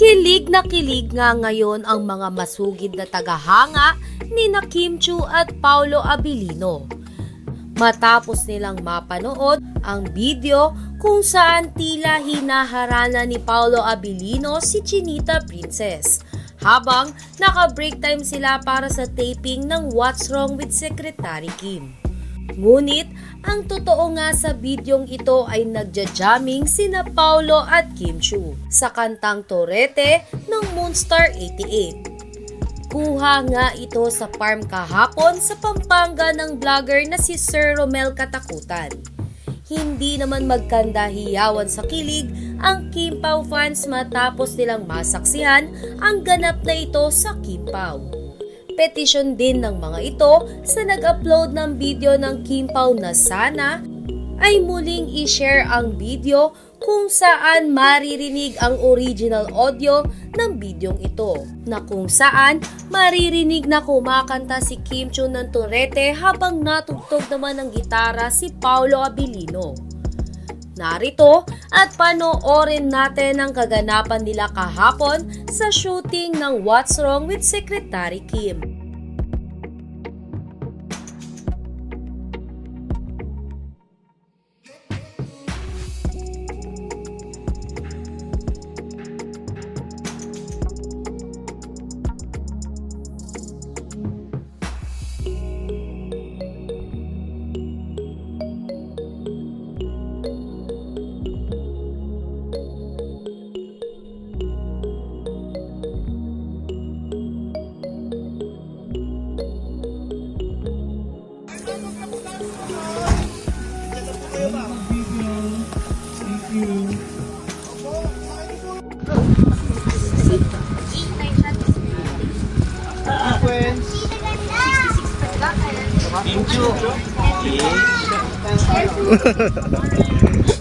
Kilig na kilig nga ngayon ang mga masugid na tagahanga ni na Kim Chu at Paulo Abilino. Matapos nilang mapanood ang video kung saan tila hinaharana ni Paulo Abilino si Chinita Princess habang naka-break time sila para sa taping ng What's Wrong with Secretary Kim. Ngunit, ang totoo nga sa bidyong ito ay nagja-jamming sina Paulo at Kim Chu sa kantang Torete ng Moonstar 88. Kuha nga ito sa farm kahapon sa Pampanga ng vlogger na si Sir Romel Katakutan. Hindi naman magkandahiyawan sa kilig ang Kim Pao fans matapos nilang masaksihan ang ganap na ito sa Kim Pao. Petisyon din ng mga ito sa nag-upload ng video ng Kim Pao na sana ay muling i-share ang video kung saan maririnig ang original audio ng bidyong ito na kung saan maririnig na kumakanta si Kim Chu ng turete habang natugtog naman ng gitara si Paolo Abilino. Narito at panoorin natin ang kaganapan nila kahapon sa shooting ng What's Wrong with Secretary Kim. Kim Chu.